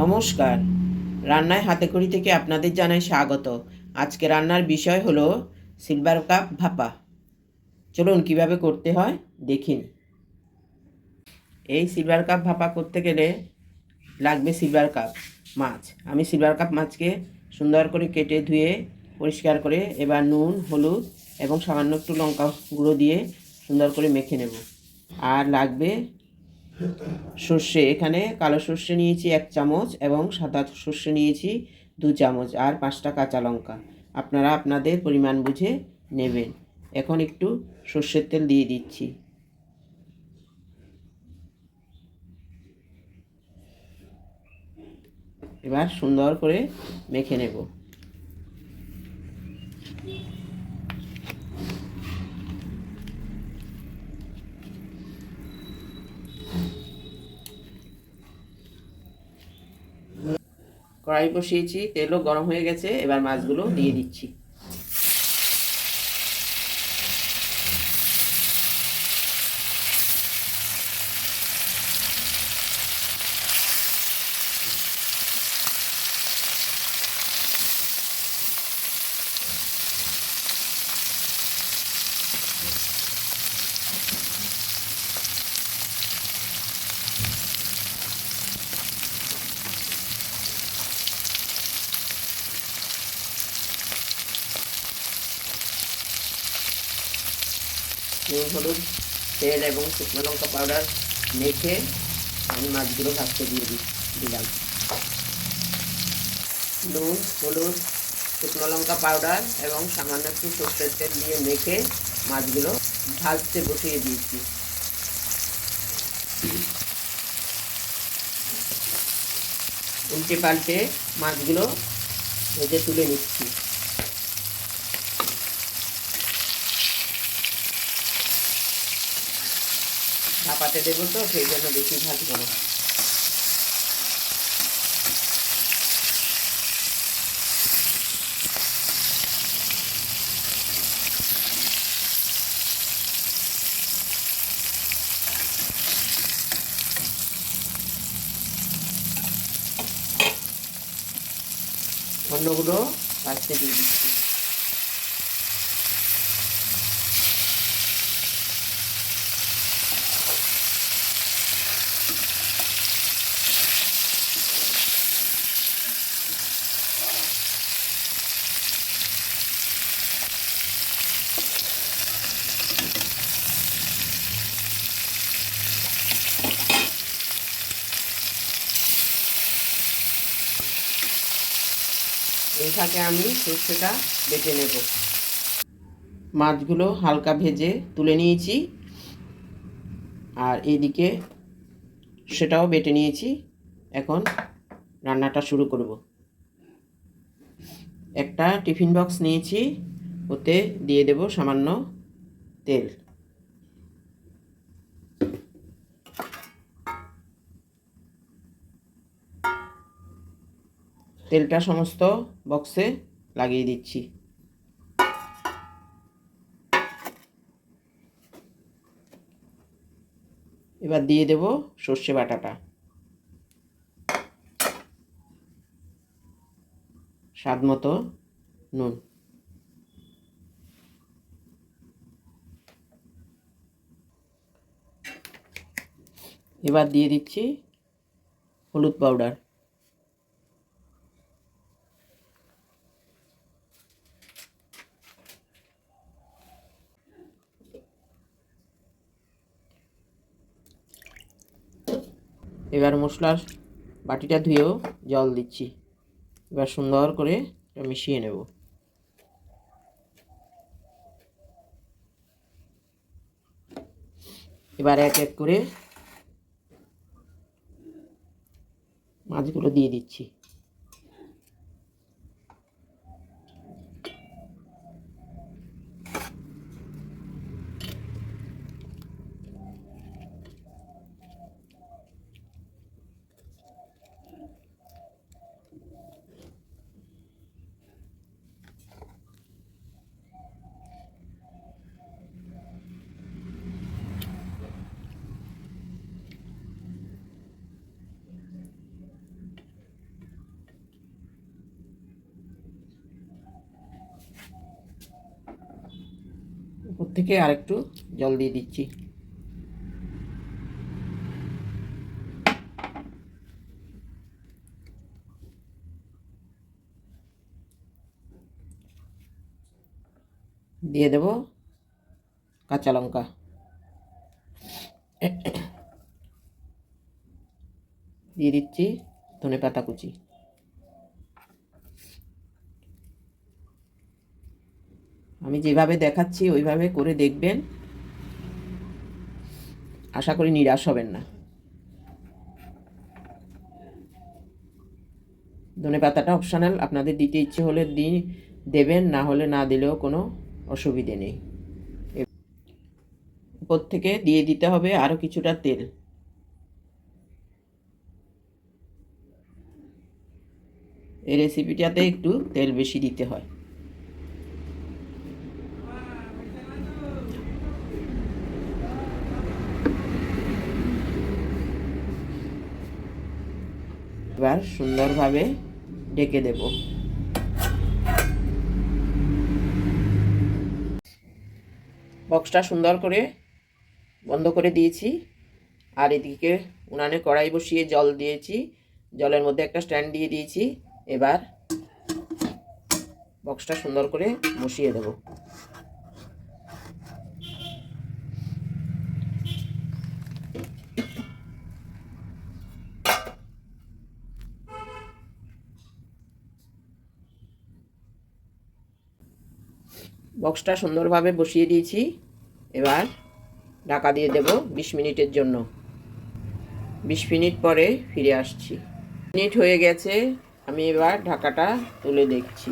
নমস্কার। রান্নায় হাতে খড়ি থেকে আপনাদের জানাই স্বাগত। আজকে রান্নার বিষয় হলো সিলভার কাপ ভাপা। চলুন কীভাবে করতে হয় দেখিন এই সিলভার কাপ ভাপা করতে গেলে লাগবে সিলভার কাপ মাছ। আমি সিলভার কাপ মাছকে সুন্দর করে কেটে ধুয়ে পরিষ্কার করে এবার নুন, হলুদ এবং সামান্য একটু লঙ্কা গুঁড়ো দিয়ে সুন্দর করে মেখে নেব। আর লাগবে সর্ষে, এখানে কালো সর্ষে নিয়েছি এক চামচ এবং সাদা সর্ষে নিয়েছি দু চামচ আর পাঁচটা কাঁচা লঙ্কা। আপনারা আপনাদের পরিমাণ বুঝে নেবেন। এখন একটু সর্ষের তেল দিয়ে দিচ্ছি। এবার সুন্দর করে মেখে নেব। কড়াই বসিয়েছি তেলও গরম হয়ে গেছে এবার মাছগুলো দিয়ে দিচ্ছি। নুন, হলুদ, তেল এবং শুকনো লঙ্কা পাউডার মেখে আমি মাছগুলো ভাজতে দিয়ে দিলাম। নুন, হলুদ, শুকনো লঙ্কা পাউডার এবং সামান্য একটু সর্ষের তেল দিয়ে মেখে মাছগুলো ভাজতে বসিয়ে দিয়েছি। উল্টে পাল্টে মাছগুলো ভেজে তুলে নিচ্ছি। ভাপাতে দেবো তো সেই জন্য বেশি ভাজবো না। অন্যগুলো ভাজতে দিয়ে দিচ্ছি। ফাঁকে আমি সর্ষেটা বেটে নেব। মাছগুলো হালকা ভেজে তুলে নিয়েছি। আর এদিকে সেটাও বেটে নিয়েছি। এখন রান্নাটা শুরু করব। একটা টিফিন বক্স নিয়েছি, ওতে দিয়ে দেব সামান্য তেল। তেলটা সমস্ত বক্সে লাগিয়ে দিচ্ছি। এবার দিয়ে দেব সর্ষে বাটাটা। স্বাদ মতো নুন। এবার দিয়ে দিচ্ছি হলুদ পাউডার এবার মশলার বাটিটা ধুয়েও জল দিচ্ছি। এবার সুন্দর করে মিশিয়ে নেব। এবার এক এক করে মাছগুলো দিয়ে দিচ্ছি। থেকে আরেকটু জল দিয়ে দিচ্ছি। দিয়ে দেব কাঁচা লঙ্কা। দিয়ে দিচ্ছি ধনে পাতা কুচি। আমি যেভাবে দেখাচ্ছি, ওইভাবে করে দেখবেন। আশা করি নিরাশ হবেন না। ধনে পাতাটা অপশনাল আপনাদের দিতে ইচ্ছে হলে দিন দেবেন, না হলে না দিলেও কোনো অসুবিধে নেই। উপর থেকে দিয়ে দিতে হবে আরও কিছুটা তেল। এই রেসিপিটাতে একটু তেল বেশি দিতে হয়। এবার সুন্দরভাবে ডেকে দেব। বক্সটা সুন্দর করে বন্ধ করে দিয়েছি। আর এদিকে উনানে কড়াই বসিয়ে জল দিয়েছি। জলের মধ্যে একটা স্ট্যান্ড দিয়ে দিয়েছি। এবার বক্সটা সুন্দর করে বসিয়ে দেব। বক্সটা সুন্দরভাবে বসিয়ে দিয়েছি। এবার ঢাকা দিয়ে দেব বিশ মিনিটের জন্য। বিশ মিনিট পরে ফিরে আসছি। মিনিট হয়ে গেছে, আমি এবার ঢাকাটা তুলে দেখছি।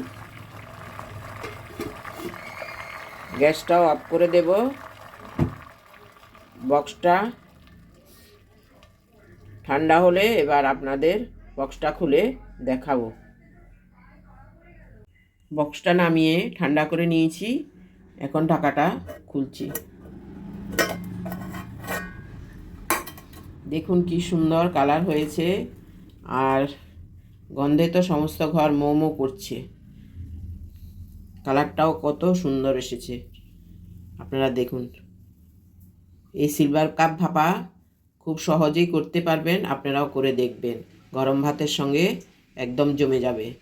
গ্যাসটাও অফ করে দেব। বক্সটা ঠান্ডা হলে এবার আপনাদের বক্সটা খুলে দেখাবো। বক্সটা নামিয়ে ঠান্ডা করে নিয়েছি। এখন ঢাকাটা খুলছি। দেখুন কি সুন্দর কালার হয়েছে। আর গন্ধে তো সমস্ত ঘর মোমো করছে। কালারটাও কত সুন্দর এসেছে। আপনারা দেখুন। এই সিলভার কাপ ভাপা খুব সহজেই করতে পারবেন, আপনারাও করে দেখবেন। গরম ভাতের সঙ্গে একদম জমে যাবে।